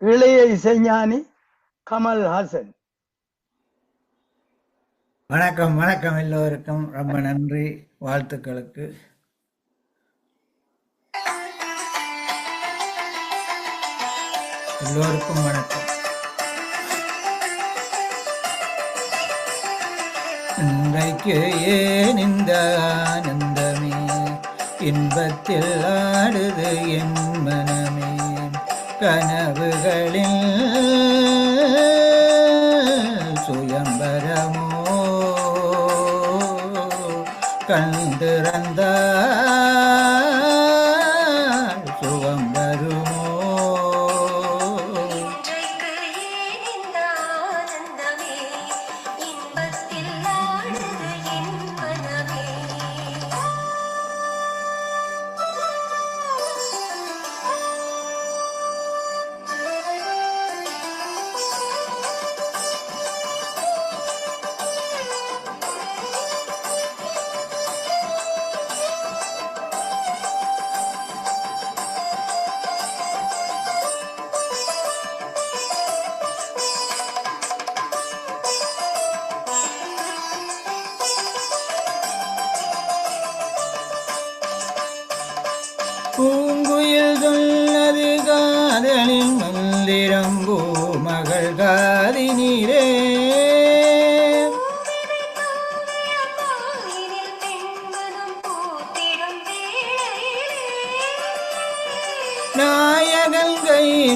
இளைய இசைஞானி கமல் ஹாசன். வணக்கம் வணக்கம் எல்லோருக்கும். ரொம்ப நன்றி. வாழ்த்துக்களுக்கு. எல்லோருக்கும் வணக்கம். இன்றைக்கு ஏன் இந்த ஆனந்தமே? இன்பத்தில் ஆடுது என் மனமே. கனவுகளில் சுயம்பரமோ கண்டிறந்தார்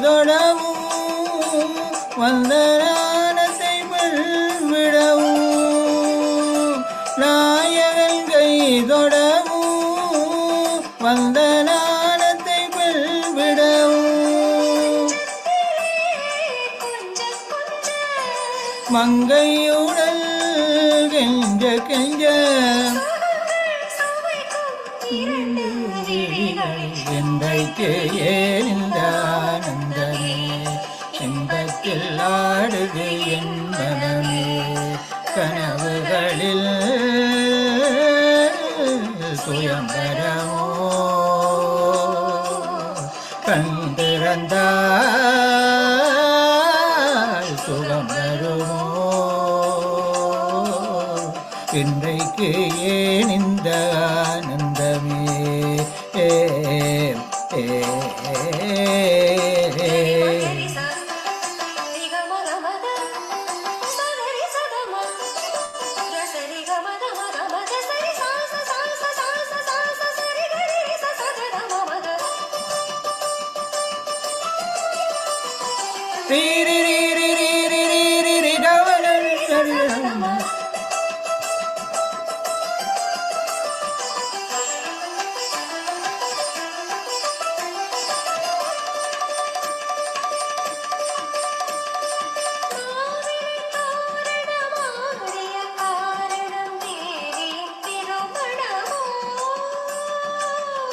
திகழவும் வந்தரானத்தை விடவும் நாயகன் கை தொடவும் வந்தனானத்தை விடவும். மங்கையுடல் கெஞ்ச கெஞ்ச எந்தைக்கு ஏறிந்தார் ஆடுது என் மனமே கனவுகளில் சுயம்பரமோ கண்டிருந்தால்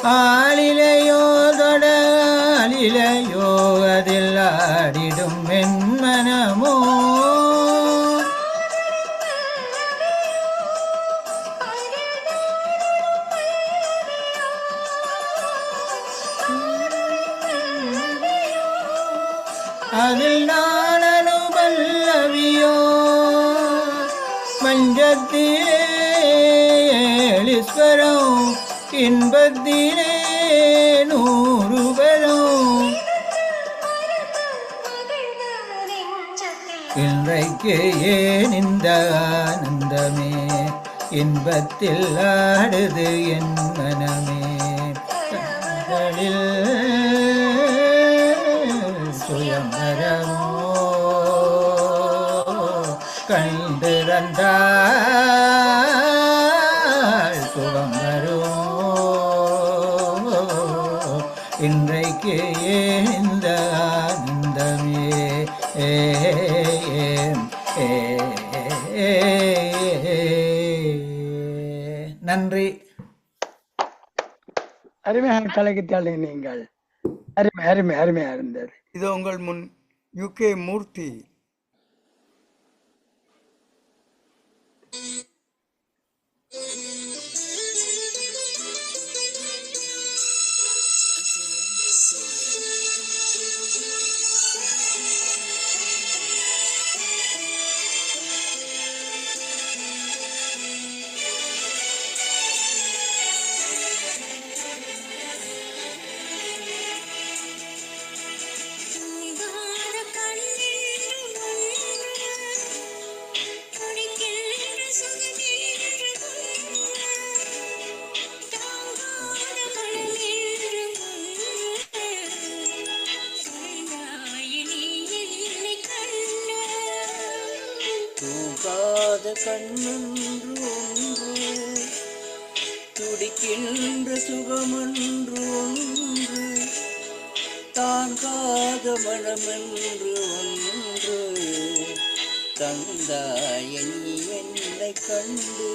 ஆளிலையோ தொட ஆளிலையோ அதில் ஆடிடும் மென் இன்பத்திலே நூறு இன்றைக்கு ஏன் இந்த ஆனந்தமே? இன்பத்தில் ஆடுது என் மனமே. கலைக்குத்தாளி நீங்கள் அருமை அருமை அருமையா இருந்தது. இது உங்கள் முன் யுகே மூர்த்தி. தூங்காத கண்ணொன்று ஒன்று துடிக்கின்ற சுகமன்று ஒன்று தாங்காத மனமென்று ஒன்று. தந்தாய என்னை கண்டு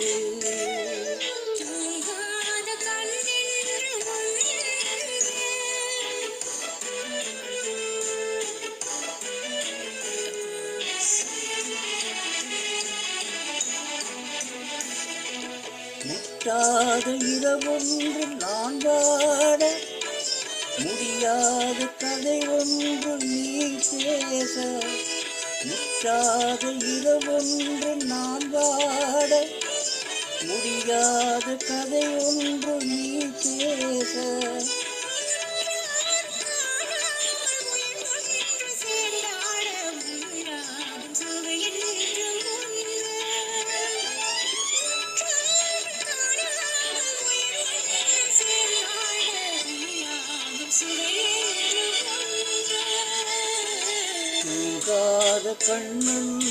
முட்டாத இரவொன்று நான் வாட முடியாத கதை ஒன்று நீ பேச. முற்றாத இரவொன்று நான் வாட முடியாத கதை ஒன்று நீ பேச. தூங்காத கண்ணொன்று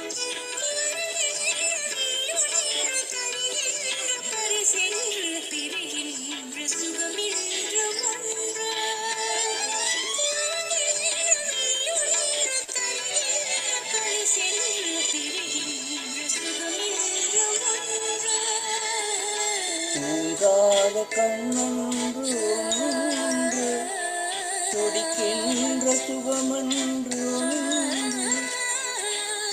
கண்ணன்று ஒன்று துடிக்கின்ற சுகமன்று ஒன்று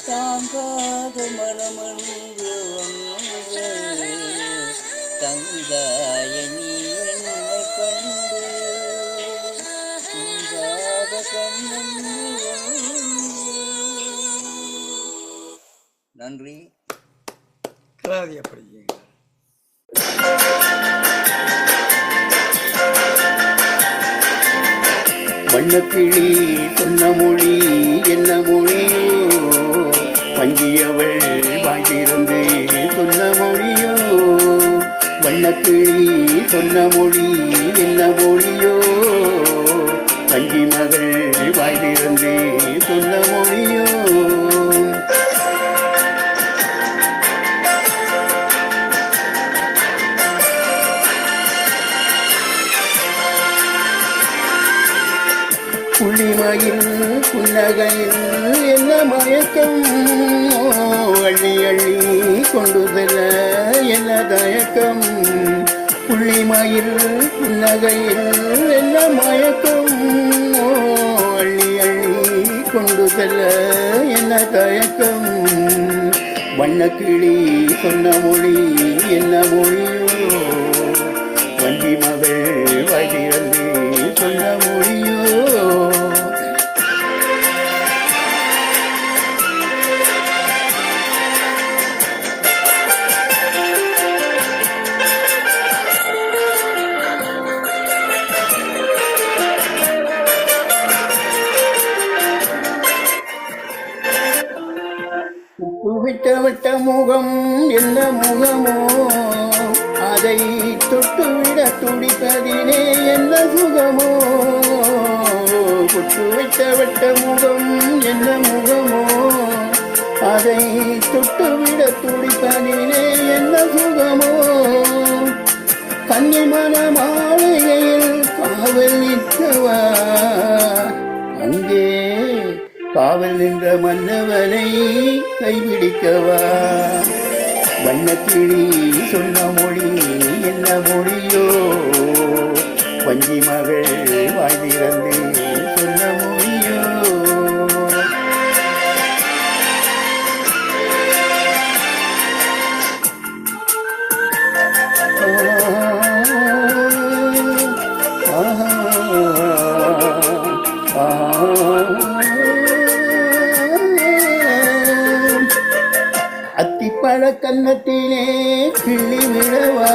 தாங்காத மனமன்று ஒன்று தந்தாய நீ என்னை கண்டு தூங்காத கண்ணன்று ஒன்று நன்றி. கலாதி அப்படி வண்ணக்கிளி சொன்ன மொழி என்ன மொழியோ பங்கியவள் வாய்த்திருந்து சொன்ன மொழியோ? வண்ணக்கிளி சொன்ன மொழி என்ன மொழியோ? பங்கி மகள் வாய்த்திருந்து சொன்ன மொழியோ? மாயின் புன்னகையில் என்ன மயக்கம்? அள்ளி அள்ளி கொண்டுதல என்ன தயக்கம்? புள்ளிமயில் புன்னகையில் என்ன மயக்கம்? அள்ளி அள்ளி கொண்டுதல என்ன தயக்கம்? வண்ணக்கிளி சொன்ன மொழி என்ன மொழியும் முகம் என்ன முகமோ அதை தொட்டுவிட துடிப்பதிலே என்ன சுகமோ? பொட்டு வைத்த வட்ட முகம் என்ன முகமோ அதை தொட்டுவிட துடிப்பதிலே என்ன சுகமோ? கன்னிமன மாளிகையில் காவல் நிற்கவா? அங்கே காவல் நின்ற மன்னவனை கைபிடிக்கவா? வண்ணக்கிளி சொன்ன மொழி என்ன மொழியோ? வஞ்சி மகள் வாழ்ந்திறந்து சொன்ன அத்திப்பழ கன்னத்திலே கிள்ளி விழவா.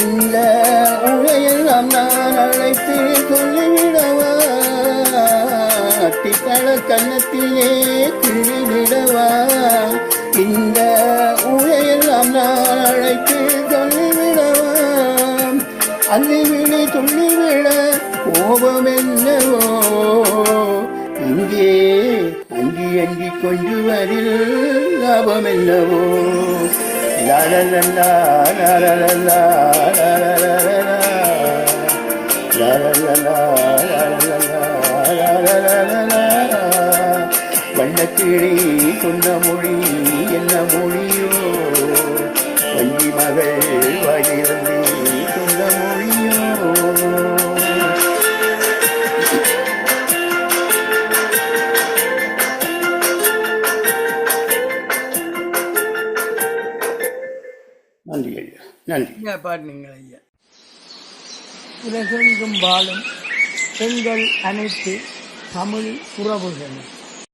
இந்த உழையெல்லாம் நான் அழைத்து சொல்லிவிடவா. அத்திப்பழ கன்னத்திலே கிள்ளி விடவா இந்த உழையெல்லாம் நான் அழைத்து சொல்லிவிடவா. அள்ளி விழி துள்ளி விட கோபம் என்னவோ? அங்கி அங்கி கொஞ்சுவதில் லாபம் என்னவோ லாலலல்லா லாலலல்லா. லாலலலலா லாலலலா வண்ணக்கிளி சொன்ன மொழி என்ன மொழியோ? வஞ்சி மகள் வழியிறந்து நன்றி ஐயா பாடுனீங்கள் ஐயா. உலகெங்கும் வாழும் பெண்கள் அனைத்து தமிழ் உறவுகளும்.